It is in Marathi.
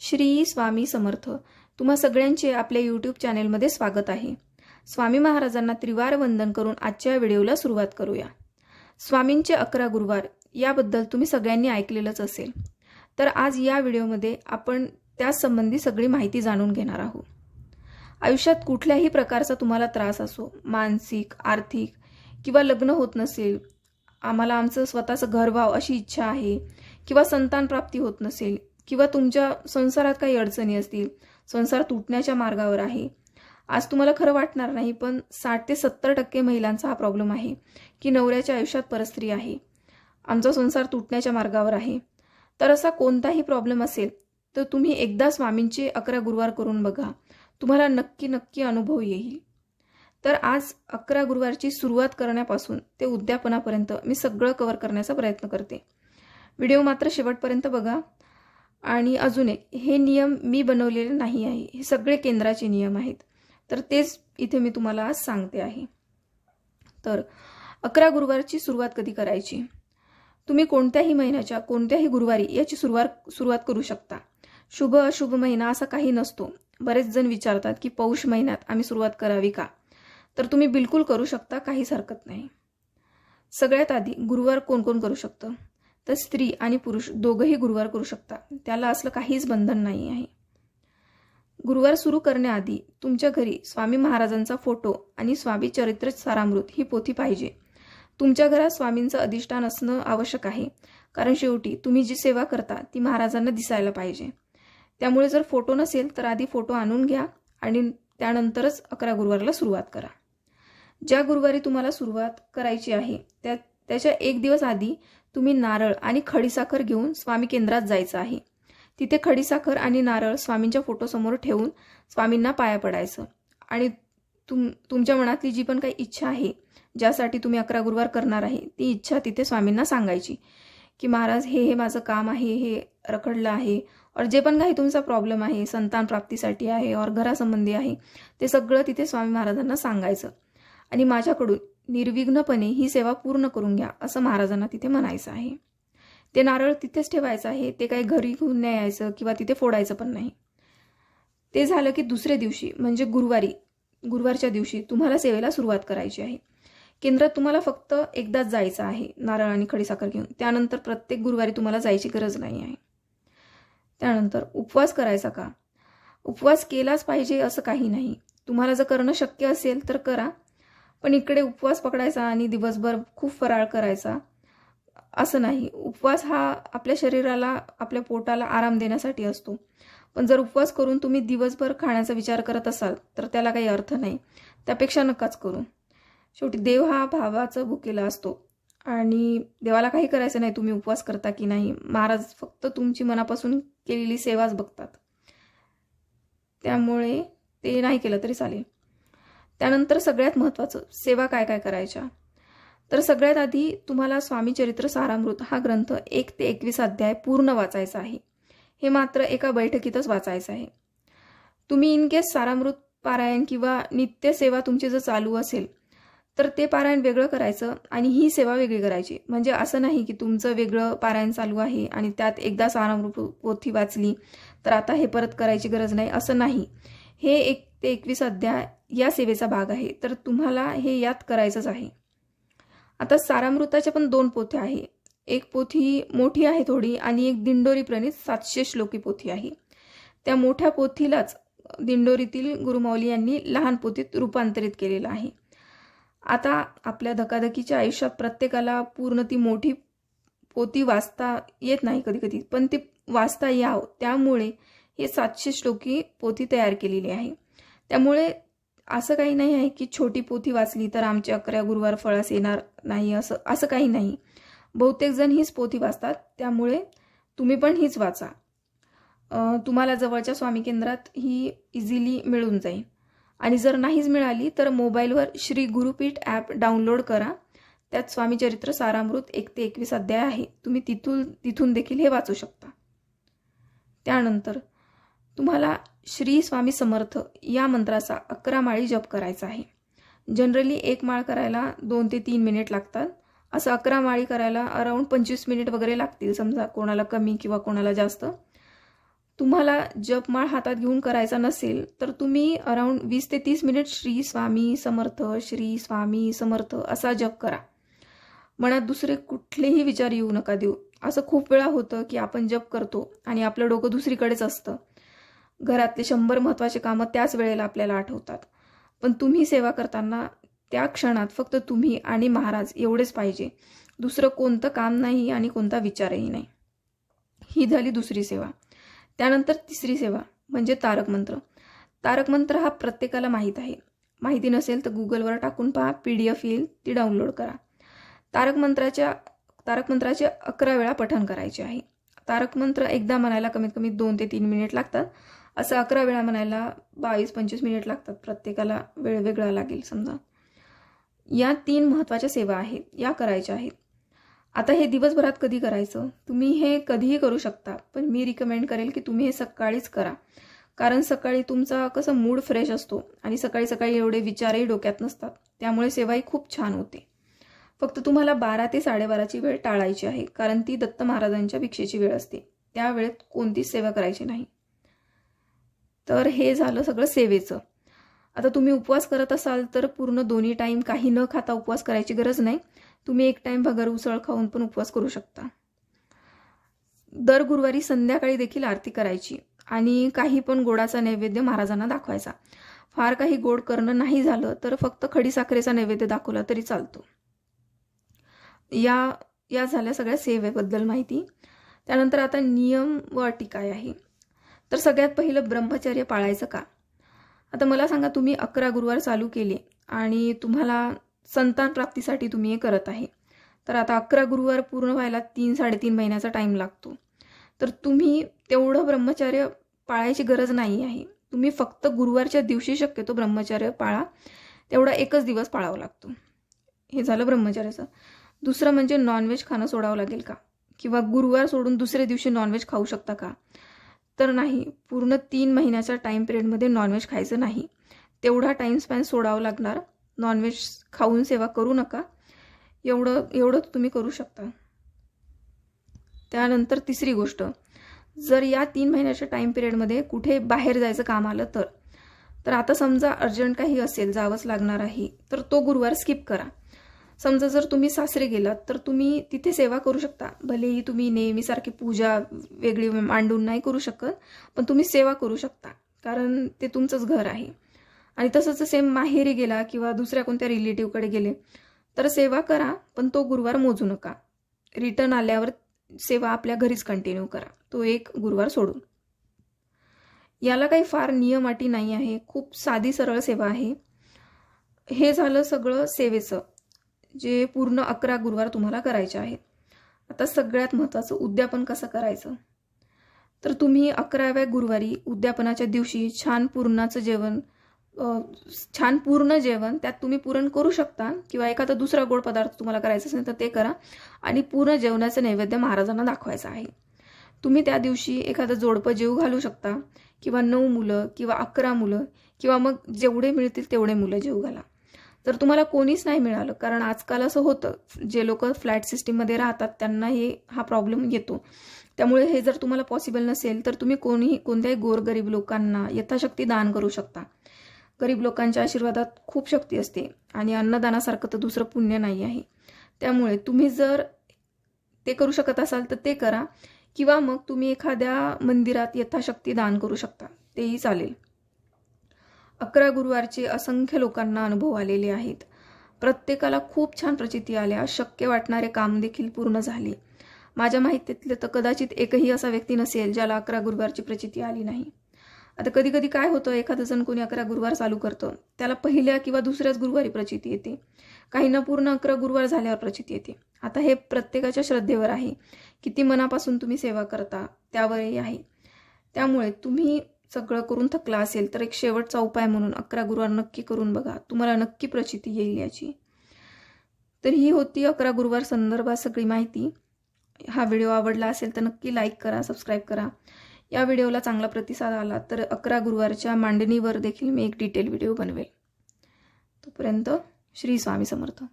श्री स्वामी समर्थ. तुम्हा सगळ्यांचे आपल्या यूट्यूब चॅनेलमध्ये स्वागत आहे. स्वामी महाराजांना त्रिवार वंदन करून आजच्या व्हिडिओला सुरुवात करूया. स्वामींचे अकरा गुरुवार याबद्दल तुम्ही सगळ्यांनी ऐकलेलंच असेल. तर आज या व्हिडिओमध्ये आपण त्यासंबंधी सगळी माहिती जाणून घेणार आहोत. आयुष्यात कुठल्याही प्रकारचा तुम्हाला त्रास असो मानसिक आर्थिक किंवा लग्न होत नसेल आम्हाला आमचं स्वतःचं घर व्हावं अशी इच्छा आहे किंवा संतान प्राप्ती होत नसेल किंवा तुमच्या संसारात काही अडचणी असतील संसार तुटण्याच्या मार्गावर आहे. आज तुम्हाला खरं वाटणार नाही पण साठ ते सत्तर टक्के महिलांचा हा प्रॉब्लेम आहे की नवऱ्याच्या आयुष्यात परस्त्री आहे. आमचा संसार तुटण्याच्या मार्गावर आहे. तर असा कोणताही प्रॉब्लेम असेल तर तुम्ही एकदा स्वामींचे अकरा गुरुवार करून बघा. तुम्हाला नक्की नक्की अनुभव येईल. तर आज अकरा गुरुवारची सुरुवात करण्यापासून ते उद्यापनापर्यंत मी सगळं कव्हर करण्याचा प्रयत्न करते. व्हिडिओ मात्र शेवटपर्यंत बघा. आणि अजून एक हे नियम मी बनवलेले नाही आहे. हे सगळे केंद्राचे नियम आहेत. तर तेच इथे मी तुम्हाला आज सांगते आहे. तर अकरा गुरुवारची सुरुवात कधी करायची? तुम्ही कोणत्याही महिन्याच्या कोणत्याही गुरुवारी याची सुरुवात सुरुवात करू शकता. शुभ अशुभ महिना असा काही नसतो. बरेच जण विचारतात की पौष महिन्यात आम्ही सुरुवात करावी का? तर तुम्ही बिलकुल करू शकता काहीच हरकत नाही. सगळ्यात आधी गुरुवार कोण कोण करू शकतं? तर स्त्री आणि पुरुष दोघंही गुरुवार करू शकता. त्याला असलं काहीच बंधन नाही आहे. गुरुवार सुरू करण्याआधी तुमच्या घरी स्वामी महाराजांचा फोटो आणि स्वामी चरित्र सारामृत ही पोथी पाहिजे. तुमच्या घरात स्वामींचं अधिष्ठान असणं आवश्यक आहे. कारण शेवटी तुम्ही जी सेवा करता ती महाराजांना दिसायला पाहिजे. त्यामुळे जर फोटो नसेल तर आधी फोटो आणून घ्या आणि त्यानंतरच अकरा गुरुवारला सुरुवात करा. ज्या गुरुवारी तुम्हाला सुरुवात करायची आहे त्या त्याच्या एक दिवस आधी तुम्ही नारळ आणि खडीसाखर घेऊन स्वामी केंद्रात जायचं आहे. तिथे खडीसाखर आणि नारळ स्वामींच्या फोटोसमोर ठेवून स्वामींना पाया पडायचं. आणि तुम तुमच्या मनातली जी पण काही इच्छा आहे ज्यासाठी तुम्ही अकरा गुरुवार करणार आहे ती इच्छा तिथे स्वामींना सांगायची की महाराज हे हे माझं काम आहे हे रखडलं आहे. और जे पण काही तुमचा प्रॉब्लेम आहे संतान प्राप्तीसाठी आहे और घरासंबंधी आहे ते सगळं तिथे स्वामी महाराजांना सांगायचं. आणि माझ्याकडून निर्विघ्नपणे ही सेवा पूर्ण करून घ्या असं महाराजांना तिथे म्हणायचं आहे. ते नारळ तिथेच ठेवायचं आहे ते काही घरी घेऊन नाही यायचं किंवा तिथे फोडायचं पण नाही. ते झालं की दुसऱ्या दिवशी म्हणजे गुरुवारी गुरुवारच्या दिवशी तुम्हाला सेवेला सुरुवात करायची आहे. केंद्रात तुम्हाला फक्त एकदाच जायचं आहे नारळ आणि खडीसाखर घेऊन. त्यानंतर प्रत्येक गुरुवारी तुम्हाला जायची गरज नाही आहे. त्यानंतर उपवास करायचा का? उपवास केलाच पाहिजे असं काही नाही. तुम्हाला जर करणं शक्य असेल तर करा. पण इकडे उपवास पकडायचा आणि दिवसभर खूप फराळ करायचा असं नाही. उपवास हा आपल्या शरीराला आपल्या पोटाला आराम देण्यासाठी असतो. पण जर उपवास करून तुम्ही दिवसभर खाण्याचा विचार करत असाल तर त्याला काही अर्थ नाही. त्यापेक्षा नकाच करू. शेवटी देव हा भावाचं भुकेला असतो. आणि देवाला काही करायचं नाही तुम्ही उपवास करता की नाही. महाराज फक्त तुमची मनापासून केलेली सेवाच बघतात. त्यामुळे ते नाही केलं तरी चालेल. त्यानंतर सगळ्यात महत्त्वाचं सेवा काय काय करायच्या? तर सगळ्यात आधी तुम्हाला स्वामी चरित्र सारामृत हा ग्रंथ एक ते एकवीस अध्याय पूर्ण वाचायचा आहे. हे मात्र एका बैठकीतच वाचायचं आहे. तुम्ही इन केस सारामृत पारायण किंवा नित्य सेवा तुमची जर चालू असेल तर ते पारायण वेगळं करायचं आणि ही सेवा वेगळी करायची. म्हणजे असं नाही की तुमचं वेगळं पारायण चालू आहे आणि त्यात एकदा सारामृत पोथी वाचली तर आता हे परत करायची गरज नाही. असं नाही. हे एक ते एकवीस अध्याय या सेवेचा भाग आहे. तर तुम्हाला हे यात करायचंच आहे. आता सारामृताच्या पण दोन पोथ्या आहे. एक पोथी मोठी आहे थोडी आणि एक दिंडोरी प्रणित सातशे श्लोकी पोथी आहे. त्या मोठ्या पोथीलाच दिंडोरीतील गुरुमाऊली यांनी लहान पोथीत रूपांतरित केलेलं आहे. आता आपल्या धकाधकीच्या आयुष्यात प्रत्येकाला पूर्ण ती मोठी पोती वाचता येत नाही कधी कधी पण ती वाचता यावं. त्यामुळे हे सातशे श्लोकी पोथी तयार केलेली आहे. त्यामुळे असं काही नाही आहे की छोटी पोथी वाचली तर आमच्या अकरा गुरुवार फळास येणार नाही असं असं काही नाही. बहुतेक जण हीच पोथी वाचतात त्यामुळे तुम्ही पण हीच वाचा. तुम्हाला जवळच्या स्वामी केंद्रात ही इझिली मिळून जाईल. आणि जर नाहीच मिळाली तर मोबाईलवर श्री गुरुपीठ ॲप डाउनलोड करा. त्यात स्वामी चरित्र सारामृत एक ते एकवीस अध्याय आहे. तुम्ही तिथून तिथून देखील हे वाचू शकता. त्यानंतर तुम्हाला श्री स्वामी समर्थ या मंत्राचा अकरा माळी जप करायचा आहे. जनरली एक माळ करायला दोन ते तीन मिनिट लागतात. असं अकरा माळी करायला अराऊंड पंचवीस मिनिट वगैरे लागतील समजा कोणाला कमी किंवा कोणाला जास्त. तुम्हाला जपमाळ हातात घेऊन करायचा नसेल तर तुम्ही अराऊंड वीस ते तीस मिनिट श्री स्वामी समर्थ श्री स्वामी समर्थ असा जप करा. मनात दुसरे कुठलेही विचार येऊ नका देऊ. असं खूप वेळा होतं की आपण जप करतो आणि आपलं डोकं दुसरीकडेच असतं. घरातले शंभर महत्त्वाचे कामं त्याच वेळेला आपल्याला आठवतात. पण तुम्ही सेवा करताना त्या क्षणात फक्त तुम्ही आणि महाराज एवढेच पाहिजे. दुसरं कोणतं काम नाही आणि कोणता विचारही नाही. ही झाली दुसरी सेवा. त्यानंतर तिसरी सेवा म्हणजे तारक मंत्र. तारक मंत्र हा प्रत्येकाला माहीत आहे. माहिती नसेल तर गुगलवर टाकून पहा पी डी एफ येईल ती डाउनलोड करा. तारक मंत्राच्या तारक मंत्राचे अकरा वेळा पठण करायचे आहे. तारक मंत्र एकदा म्हणायला कमीत कमी दोन ते तीन मिनिट लागतात. असं अकरा वेळा म्हणायला बावीस पंचवीस मिनिट लागतात. प्रत्येकाला वेळ वेगळा लागेल समजा. या तीन महत्त्वाच्या सेवा आहेत. या करायच्या आहेत. आता हे दिवसभरात कधी करायचं? तुम्ही हे कधीही करू शकता पण मी रिकमेंड करेल की तुम्ही हे सकाळीच करा. कारण सकाळी तुमचा कसं मूड फ्रेश असतो आणि सकाळी सकाळी एवढे विचारही डोक्यात नसतात. त्यामुळे सेवाही खूप छान होते. फक्त तुम्हाला बारा ते साडेबाराची वेळ टाळायची आहे कारण ती दत्त महाराजांच्या भिक्षेची वेळ असते. त्यावेळेत कोणतीच सेवा करायची नाही. तर हे झालं सगळं सेवेचं. आता तुम्ही उपवास करत असाल तर पूर्ण दोन्ही टाईम काही न खाता उपवास करायची गरज नाही. तुम्ही एक टाईम भगर उसळ खाऊन पण उपवास करू शकता. दर गुरुवारी संध्याकाळी देखील आरती करायची आणि काही पण गोडाचा नैवेद्य महाराजांना दाखवायचा. फार काही गोड करणं नाही झालं तर फक्त खडीसाखरेचा नैवेद्य दाखवला तरी चालतो. या या झाल्या सगळ्या सेवेबद्दल माहिती. त्यानंतर आता नियम व अटी काय आहे. तर सगळ्यात पहिलं ब्रह्मचर्य पाळायचं का? आता मला सांगा तुम्ही अकरा गुरुवार चालू केले आणि तुम्हाला संतान प्राप्तीसाठी तुम्ही हे करत आहे. तर आता अकरा गुरुवार पूर्ण व्हायला तीन साडेतीन महिन्याचा टाईम लागतो. तर तुम्ही तेवढं ब्रह्मचर्य पाळायची गरज नाही आहे. तुम्ही फक्त गुरुवारच्या दिवशी शक्यतो ब्रह्मचर्य पाळा. तेवढा एकच दिवस पाळावा लागतो. हे झालं ब्रह्मचर्याचं. दुसरं म्हणजे नॉनव्हेज खाणं सोडावं लागेल का? किंवा गुरुवार सोडून दुसऱ्या दिवशी नॉनव्हेज खाऊ शकता का? तर नाही. पूर्ण तीन महिन्याच्या टाईम पिरियडमध्ये नॉनव्हेज खायचं नाही. तेवढा टाईम स्पॅन सोडावं लागणार. नॉनव्हेज खाऊन सेवा करू नका. एवढं एवढं तुम्ही करू शकता. त्यानंतर तिसरी गोष्ट. जर या तीन महिन्याच्या टाईम पिरियडमध्ये कुठे बाहेर जायचं काम आलं तर. तर आता समजा अर्जंट काही असेल जावंच लागणार आहे. तर तो गुरुवार स्किप करा. समजा जर तुम्ही सासरे गेलात तर तुम्ही तिथे सेवा करू शकता. भलेही तुम्ही नेहमीसारखी पूजा वेगळी मांडून नाही करू शकत पण तुम्ही सेवा करू शकता कारण ते तुमचंच घर आहे. आणि तसंच सेम माहेरी गेला किंवा दुसऱ्या कोणत्या रिलेटिव्हकडे गेले तर सेवा करा पण तो गुरुवार मोजू नका. रिटर्न आल्यावर सेवा आपल्या घरीच कंटिन्यू करा. तो एक गुरुवार सोडून. याला काही फार नियम अटी नाही आहे खूप साधी सरळ सेवा आहे. हे झालं सगळं सेवेचं. जे पूर्ण अकरा गुरुवार तुम्हाला करायचे आहेत. आता सगळ्यात महत्त्वाचं उद्यापन कसं करायचं? तर तुम्ही अकराव्या गुरुवारी उद्यापनाच्या दिवशी छान पूर्णाचं जेवण छान पूर्ण जेवण त्यात तुम्ही पुरण करू शकता किंवा एखादा दुसरा गोड पदार्थ तुम्हाला करायचा असेल तर ते करा आणि पूर्ण जेवणाचं नैवेद्य महाराजांना दाखवायचं आहे. तुम्ही त्या दिवशी एखादं जोडपं जेव घालू शकता किंवा नऊ मुलं किंवा अकरा मुलं किंवा मग जेवढे मिळतील तेवढे मुलं जेव घाला. तर तुम्हाला कोणीच नाही मिळालं. कारण आजकाल असं होतं जे लोक फ्लॅट सिस्टीममध्ये राहतात त्यांना हे हा प्रॉब्लेम येतो. त्यामुळे हे जर तुम्हाला पॉसिबल नसेल तर तुम्ही कोणीही कोणत्याही गोरगरीब लोकांना यथाशक्ती दान करू शकता. गरीब लोकांच्या आशीर्वादात खूप शक्ती असते आणि अन्नदानासारखं तर दुसरं पुण्य नाही आहे. त्यामुळे तुम्ही जर ते करू शकत असाल तर ते करा. किंवा मग तुम्ही एखाद्या मंदिरात यथाशक्ती दान करू शकता. तेही चालेल. अकरा गुरुवारचे असंख्य लोकांना अनुभव आलेले आहेत. प्रत्येकाला खूप छान प्रचिती आल्या शक्य वाटणारे काम देखील पूर्ण झाले. माझ्या माहितीतले तर कदाचित एकही असा व्यक्ती नसेल ज्याला अकरा गुरुवारची प्रचिती आली नाही. आता कधी कधी काय होतं एखादं जण कोणी अकरा गुरुवार चालू करतं त्याला पहिल्या किंवा दुसऱ्याच गुरुवारी प्रचिती येते. काहींना पूर्ण अकरा गुरुवार झाल्यावर प्रचिती येते. आता हे प्रत्येकाच्या श्रद्धेवर आहे. किती मनापासून तुम्ही सेवा करता त्यावरही आहे. त्यामुळे तुम्ही सगळं करून थकला असेल तर एक शेवटचा उपाय म्हणून अकरा गुरुवार नक्की करून बघा. तुम्हाला नक्की प्रचिती येईल याची. तर ही होती अकरा गुरुवार संदर्भात सगळी माहिती. हा व्हिडिओ आवडला असेल तर नक्की लाईक करा सबस्क्राईब करा. या व्हिडिओला चांगला प्रतिसाद आला तर अकरा गुरुवारच्या मांडणीवर देखील मी एक डिटेल व्हिडिओ बनवेल. तोपर्यंत श्री स्वामी समर्थ.